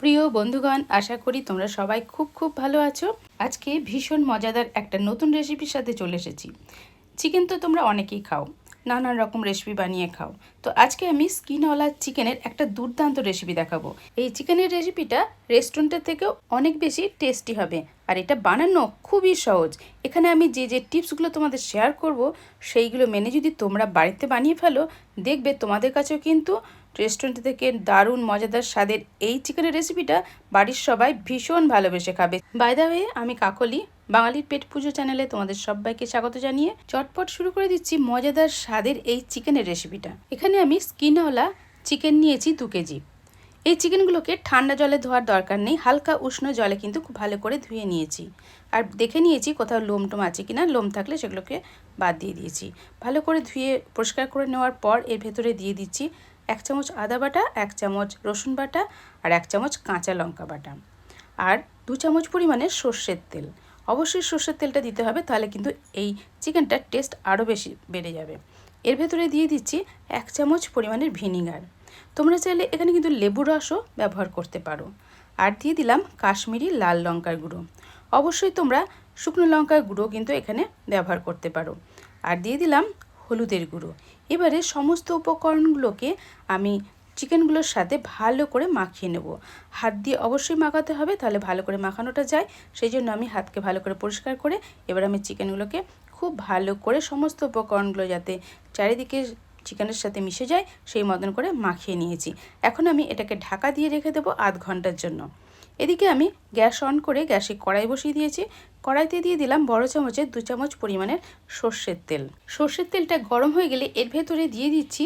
প্রিয় বন্ধুগণ, আশা করি তোমরা সবাই খুব খুব ভালো আছো। আজকে ভীষণ মজাদার একটা নতুন রেসিপির সাথে চলে এসেছি। চিকেন তো তোমরা অনেকেই খাও, নানান রকম রেসিপি বানিয়ে খাও। তো আজকে আমি স্কিনওয়ালা চিকেনের একটা দুর্দান্ত রেসিপি দেখাবো। এই চিকেনের রেসিপিটা রেস্টুরেন্টের থেকেও অনেক বেশি টেস্টি হবে, আর এটা বানানো খুবই সহজ। এখানে আমি যে যে টিপসগুলো তোমাদের শেয়ার করব, সেইগুলো মেনে যদি তোমরা বাড়িতে বানিয়ে ফেলো, দেখবে তোমাদের কাছেও কিন্তু রেস্টুরেন্ট থেকে দারুণ, মজাদার স্বাদের এই চিকেনের রেসিপিটা বাড়ির সবাই ভীষণ ভালোবেসে খাবে। বাইদা হয়ে আমি কাকলি, বাঙালির পেট পুজো চ্যানেলে তোমাদের সবাইকে স্বাগত জানিয়ে চটপট শুরু করে দিচ্ছি মজাদার স্বাদের এই চিকেনের রেসিপিটা এখানে আমি স্কিনওয়ালা চিকেন নিয়েছি দু কেজি। এই চিকেনগুলোকে ঠান্ডা জলে ধোয়ার দরকার নেই, হালকা উষ্ণ জলে কিন্তু খুব ভালো করে ধুয়ে নিয়েছি। আর দেখে নিয়েছি কোথাও লোম টোম আছে কিনা, লোম থাকলে সেগুলোকে বাদ দিয়ে দিয়েছি। ভালো করে ধুয়ে পরিষ্কার করে নেওয়ার পর এর ভেতরে দিয়ে দিচ্ছি এক চামচ আদা বাটা, এক চামচ রসুন বাটা আর এক চামচ কাঁচা লঙ্কা বাটা। আর দু চামচ পরিমাণে সর্ষের তেল। অবশ্যই সর্ষের তেলটা দিতে হবে, তাহলে কিন্তু এই চিকেনটার টেস্ট আরও বেশি বেড়ে যাবে। এর ভেতরে দিয়ে দিচ্ছি এক চামচ পরিমাণের ভিনিগার। তোমরা চাইলে এখানে কিন্তু লেবু রসও ব্যবহার করতে পারো। আর দিয়ে দিলাম কাশ্মীরি লাল লঙ্কার গুঁড়ো। অবশ্যই তোমরা শুকনো লঙ্কার গুঁড়ো কিন্তু এখানে ব্যবহার করতে পারো। আর দিয়ে দিলাম হলুদের গুঁড়ো। এবারে সমস্ত উপকরণগুলোকে আমি চিকেনগুলোর সাথে ভালো করে মাখিয়ে নেব। হাত দিয়ে অবশ্যই মাখাতে হবে, তাহলে ভালো করে মাখানোটা যায়। সেই জন্য আমি হাতকে ভালো করে পরিষ্কার করে এবার আমি চিকেনগুলোকে খুব ভালো করে সমস্ত উপকরণগুলো যাতে চারিদিকে চিকেনের সাথে মিশে যায়, সেই মতন করে মাখিয়ে নিয়েছি। এখন আমি এটাকে ঢাকা দিয়ে রেখে দেবো আধ ঘণ্টার জন্য। এদিকে আমি গ্যাস অন করে গ্যাসে কড়াই বসিয়ে দিয়েছি। কড়াইতে দিয়ে দিলাম বড় চামচের দু চামচ পরিমাণের সর্ষের তেল। সর্ষের তেলটা গরম হয়ে গেলে এর ভেতরে দিয়ে দিচ্ছি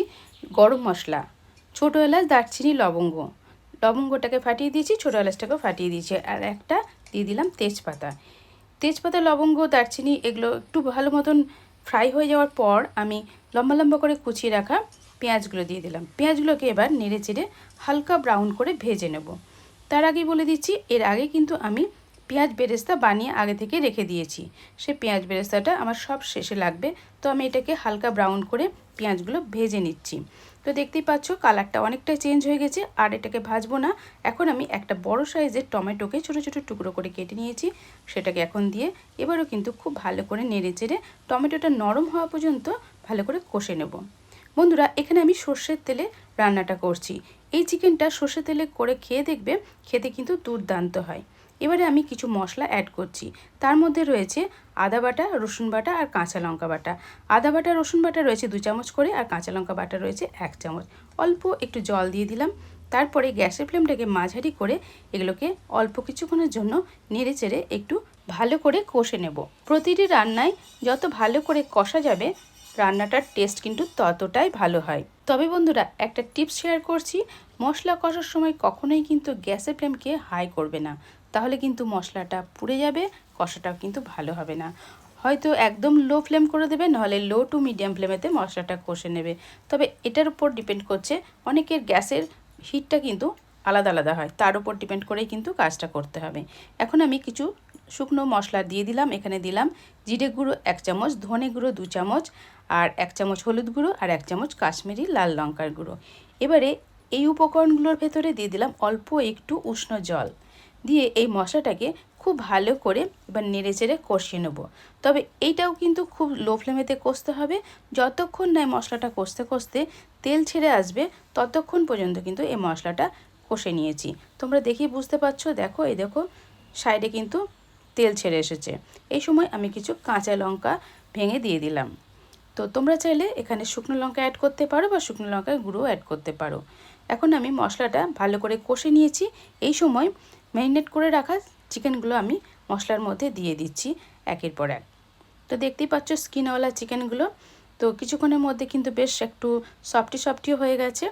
গরম মশলা, ছোটো এলাচ, দারচিনি, লবঙ্গ। লবঙ্গটাকে ফাটিয়ে দিয়েছি, ছোটো এলাচটাকেও ফাটিয়ে দিয়েছি। আর একটা দিয়ে দিলাম তেজপাতা। তেজপাতা, লবঙ্গ, দারচিনি এগুলো একটু ভালো মতন ফ্রাই হয়ে যাওয়ার পর আমি লম্বা লম্বা করে কুচিয়ে রাখা পেঁয়াজগুলো দিয়ে দিলাম। পেঁয়াজগুলোকে এবার নেড়ে চেড়ে হালকা ব্রাউন করে ভেজে নেব। তার আগে বলে দিচ্ছি, এর আগে কিন্তু আমি পেঁয়াজ বেরেস্তা বানিয়ে আগে থেকে রেখে দিয়েছি। সে পেঁয়াজ বেরেস্তাটা আমার সব শেষে লাগবে, তো আমি এটাকে হালকা ব্রাউন করে পেঁয়াজগুলো ভেজে নিচ্ছি। তো দেখতেই পাচ্ছ কালারটা অনেকটাই চেঞ্জ হয়ে গেছে, আর এটাকে ভাজবো না। এখন আমি একটা বড় সাইজের টমেটোকে ছোটো ছোটো টুকরো করে কেটে নিয়েছি, সেটাকে এখন দিয়ে এবারও কিন্তু খুব ভালো করে নেড়ে চেড়ে টমেটোটা নরম হওয়া পর্যন্ত ভালো করে কষে নেব। বন্ধুরা, এখানে আমি সর্ষের তেলে রান্নাটা করছি। এই চিকেনটা সর্ষে তেলে করে খেয়ে দেখবে, খেতে কিন্তু দুর্দান্ত হয়। এবারে আমি কিছু মশলা অ্যাড করছি। তার মধ্যে রয়েছে আদা বাটা, রসুন বাটা আর কাঁচা লঙ্কা বাটা। আদা বাটা, রসুন বাটা রয়েছে দু চামচ করে আর কাঁচা লঙ্কা বাটা রয়েছে এক চামচ। অল্প একটু জল দিয়ে দিলাম। তারপরে গ্যাসের ফ্লেমটাকে মাঝারি করে এগুলোকে অল্প কিছুক্ষণের জন্য নেড়ে চেড়ে একটু ভালো করে কষে নেব। প্রতিটি রান্নায় যত ভালো করে কষা যাবে রান্নাটার টেস্ট কিন্তু ততটাই ভালো হয়। তবে বন্ধুরা, একটা টিপস শেয়ার করছি, মশলা কষার সময় কখনোই কিন্তু গ্যাসের ফ্লেমকে হাই করবে না। তাহলে কিন্তু মশলাটা পুড়ে যাবে, কষাটাও কিন্তু ভালো হবে না। হয়তো একদম লো ফ্লেম করে দেবে, নাহলে লো টু মিডিয়াম ফ্লেমেতে মশলাটা কষে নেবে। তবে এটার উপর ডিপেন্ড করছে, অনেকের গ্যাসের হিটটা কিন্তু আলাদা আলাদা হয়, তার উপর ডিপেন্ড করেই কিন্তু কাজটা করতে হবে। এখন আমি কিছু শুকনো মশলা দিয়ে দিলাম, এখানে দিলাম জিরে গুঁড়ো এক চামচ, ধনে গুঁড়ো দু চামচ আর এক চামচ হলুদ গুঁড়ো আর এক চামচ কাশ্মীরি লাল লঙ্কার গুঁড়ো। এবারে এই উপকরণগুলোর ভেতরে দিয়ে দিলাম অল্প একটু উষ্ণ জল। দিয়ে এই মশলাটাকে খুব ভালো করে এবার নেড়ে চেড়ে কষিয়ে নেব। তবে এইটাও কিন্তু খুব লো ফ্লেমেতে কষতে হবে। যতক্ষণ না মশলাটা কষতে কষতে তেল ছেড়ে আসবে, ততক্ষণ পর্যন্ত কিন্তু এই মশলাটা কষে নিয়েছি। তোমরা দেখি বুঝতে পারছ, দেখো, এই দেখো, সাইডে কিন্তু তেল ছেড়ে এসেছে। এই সময় আমি কিছু কাঁচা লঙ্কা ভেঙে দিয়ে দিলাম। তো তোমরা চাইলে এখানে শুকনো লঙ্কা অ্যাড করতে পারো বা শুকনো লঙ্কার গুঁড়ো অ্যাড করতে পারো। এখন আমি মশলাটা ভালো করে কষে নিয়েছি। এই সময় ম্যারিনেট করে রাখা চিকেনগুলো আমি মশলার মধ্যে দিয়ে দিচ্ছি একের পর এক। তো দেখতেই পাচ্ছ স্কিনওয়ালা চিকেনগুলো তো কিছুক্ষণের মধ্যে কিন্তু বেশ একটু সফটি সফটিও হয়ে গেছে।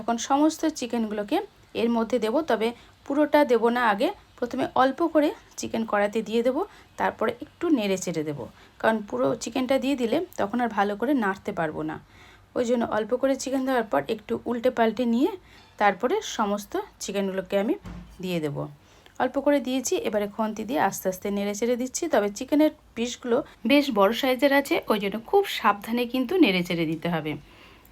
এখন সমস্ত চিকেনগুলোকে এর মধ্যে দেব, তবে পুরোটা দেব না আগে। প্রথমে অল্প করে চিকেন কড়াতে দিয়ে দেবো, তারপরে একটু নেড়ে চেড়ে দেবো। কারণ পুরো চিকেনটা দিয়ে দিলে তখন আর ভালো করে নাড়তে পারব না। ওই জন্য অল্প করে চিকেন দেওয়ার পর একটু উল্টে পাল্টে নিয়ে তারপরে সমস্ত চিকেনগুলোকে আমি দিয়ে দেব। অল্প করে দিয়েছি, এবারে খন্তি দিয়ে আস্তে আস্তে নেড়ে চেড়ে দিচ্ছি। তবে চিকেনের পিসগুলো বেশ বড় সাইজের আছে, ওই জন্য খুব সাবধানে কিন্তু নেড়ে চেড়ে দিতে হবে।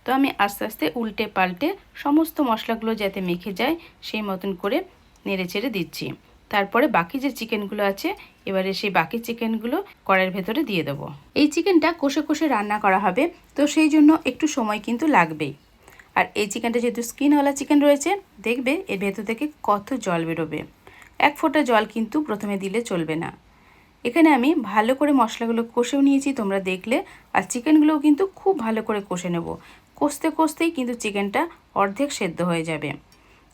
তো আমি আস্তে আস্তে উল্টে পাল্টে সমস্ত মশলাগুলো যাতে মেখে যায়, সেই মতন করে নেড়ে চেড়ে দিচ্ছি। তারপরে বাকি যে চিকেনগুলো আছে, এবারে সেই বাকি চিকেনগুলো কড়াইয়ের ভেতরে দিয়ে দেবো। এই চিকেনটা কষে কষে রান্না করা হবে, তো সেই জন্য একটু সময় কিন্তু লাগবেই। আর এই চিকেনটা যেহেতু স্কিনওয়ালা চিকেন রয়েছে, দেখবে এর ভেতর থেকে কত জল বেরোবে। এক ফোঁটা জল কিন্তু প্রথমে দিলে চলবে না। এখানে আমি ভালো করে মশলাগুলো কষেও নিয়েছি, তোমরা দেখলে, আর চিকেনগুলোও কিন্তু খুব ভালো করে কষে নেব। কষতে কষতেই কিন্তু চিকেনটা অর্ধেক সেদ্ধ হয়ে যাবে।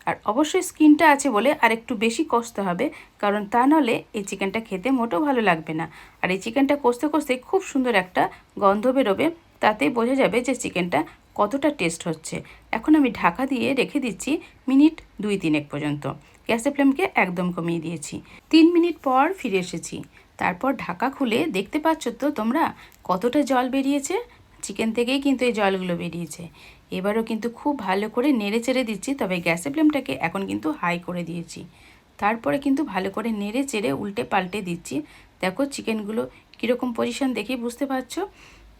আর অবশ্যই স্কিনটা আছে বলে আর একটু বেশি কষতে হবে, কারণ তা নাহলে এই চিকেনটা খেতে মোটেও ভালো লাগবে না। আর এই চিকেনটা কষতে কষতে খুব সুন্দর একটা গন্ধ বেরোবে তাতেই বোঝা যাবে যে চিকেনটা কতটা টেস্ট হচ্ছে। এখন আমি ঢাকা দিয়ে রেখে দিচ্ছি মিনিট দুই তিনেক পর্যন্ত। গ্যাসের ফ্লেমকে একদম কমিয়ে দিয়েছি। তিন মিনিট পর ফিরে এসেছি। তারপর ঢাকা খুলে দেখতে পাচ্ছ তো তোমরা কতটা জল বেরিয়েছে? চিকেন থেকেই কিন্তু এই জলগুলো বেরিয়েছে। এবারও কিন্তু খুব ভালো করে নেড়ে চেড়ে দিচ্ছি, তবে গ্যাসের ফ্লেমটাকে এখন কিন্তু হাই করে দিয়েছি। তারপরে কিন্তু ভালো করে নেড়ে চেড়ে উল্টে পাল্টে দিচ্ছি। দেখো চিকেনগুলো কীরকম পজিশন দেখেই বুঝতে পারছ?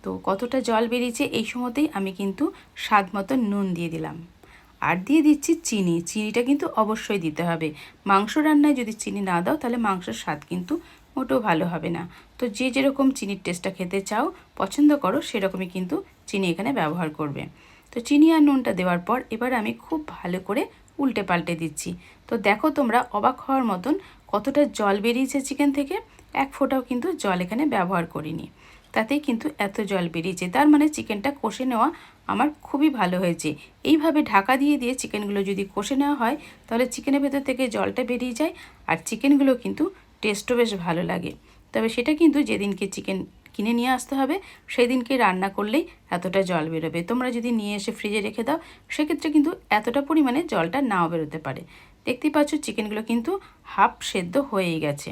তো কতটা জল বেরিয়েছে এই সময়তেই আমি কিন্তু স্বাদ মতো নুন দিয়ে দিলাম। আর দিয়ে দিচ্ছি চিনি। চিনিটা কিন্তু অবশ্যই দিতে হবে। মাংস রান্নায় যদি চিনি না দাও, তাহলে মাংসের স্বাদ কিন্তু মোটেও ভালো হবে না। তো যে যেরকম চিনির টেস্টটা খেতে চাও, পছন্দ করো, সেরকমই কিন্তু চিনি এখানে ব্যবহার করবে। তো চিনি আর নুনটা দেওয়ার পর এবার আমি খুব ভালো করে উল্টে পাল্টে দিচ্ছি। তো দেখো তোমরা অবাক হওয়ার মতন কতটা জল বেরিয়েছে চিকেন থেকে। এক ফোঁটাও কিন্তু জল এখানে ব্যবহার করিনি। তাতেই কিন্তু এত জল বেরিয়েছে। তার মানে চিকেনটা কষে নেওয়া আমার খুবই ভালো হয়েছে। এইভাবে ঢাকা দিয়ে দিয়ে চিকেনগুলো যদি কষে নেওয়া হয়, তাহলে চিকেনের ভেতর থেকে জলটা বেরিয়ে যায় আর চিকেনগুলো কিন্তু টেস্টও বেশ ভালো লাগে। তবে সেটা কিন্তু যেদিনকে চিকেন কিনে নিয়ে আসতে হবে। সেই দিনকে রান্না করলেই এতটা জল বেরোবে। তোমরা যদি নিয়ে এসে ফ্রিজে রেখে দাও, সেক্ষেত্রে কিন্তু এতটা পরিমাণে জলটা নাও বেরোতে পারে। দেখতেই পাচ্ছ চিকেনগুলো কিন্তু হাফ সেদ্ধ হয়েই গেছে।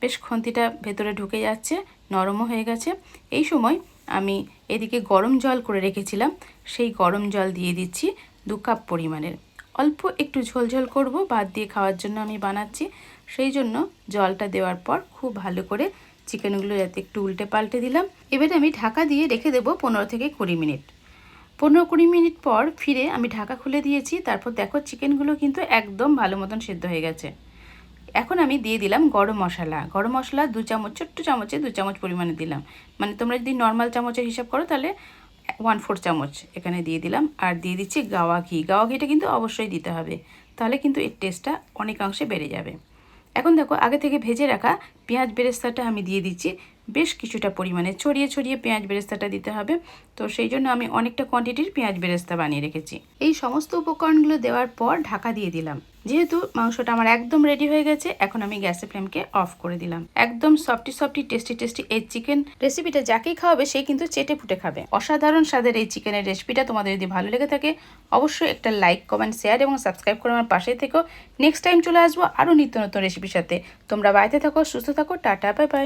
বেশ খন্তিটা ভেতরে ঢুকে যাচ্ছে, নরমও হয়ে গেছে। এই সময় আমি এদিকে গরম জল করে রেখেছিলাম। সেই গরম জল দিয়ে দিচ্ছি দু কাপ পরিমাণের। অল্প একটু ঝোলঝোল করব ভাত দিয়ে খাওয়ার জন্য আমি বানাচ্ছি। সেই জন্য জলটা দেওয়ার পর খুব ভালো করে চিকেনগুলো যাতে একটু উল্টে পাল্টে দিলাম। এবারে আমি ঢাকা দিয়ে রেখে দেবো পনেরো থেকে কুড়ি মিনিট। পনেরো কুড়ি মিনিট পর ফিরে আমি ঢাকা খুলে দিয়েছি। তারপর দেখো চিকেনগুলো কিন্তু একদম ভালো মতন সেদ্ধ হয়ে গেছে। এখন আমি দিয়ে দিলাম গরম মশলা। গরম মশলা দু চামচ, ছোট্ট চামচে দু চামচ পরিমাণে দিলাম। মানে তোমরা যদি নর্মাল চামচের হিসাব করো তাহলে ওয়ান ফোর চামচ এখানে দিয়ে দিলাম। আর দিয়ে দিচ্ছি গাওয়া ঘি। গাওয়া ঘিটা কিন্তু অবশ্যই দিতে হবে। তাহলে কিন্তু এর টেস্টটা অনেকাংশে বেড়ে যাবে। এখন দেখো, আগে থেকে ভেজে রাখা পেঁয়াজ বেরেস্তাটা আমি দিয়ে দিচ্ছি। বেশ কিছুটা পরিমাণে ছড়িয়ে ছড়িয়ে পেঁয়াজ বেরেস্তাটা দিতে হবে। তো সেই জন্য আমি অনেকটা কোয়ান্টিটির পেঁয়াজ বেরেস্তা বানিয়ে রেখেছি। এই সমস্ত উপকরণগুলো দেওয়ার পর ঢাকা দিয়ে দিলাম। যেহেতু মাংসটা আমার একদম রেডি হয়ে গেছে, এখন আমি গ্যাসের ফ্লেমকে অফ করে দিলাম। একদম সফটি সফটি টেস্টি টেস্টি এই চিকেন রেসিপিটা যাকেই খাওয়াবে, সে কিন্তু চেটে ফুটে খাবে। অসাধারণ স্বাদের এই চিকেনের রেসিপিটা তোমাদের যদি ভালো লেগে থাকে, অবশ্যই একটা লাইক কমেন্ট শেয়ার এবং সাবস্ক্রাইব করে আমার পাশে থেকো। নেক্সট টাইম চলে আসব আরও নিত্য নতুন রেসিপির সাথে। তোমরা বাড়িতে থাকো, সুস্থ থাকো, টাটা বাই বাই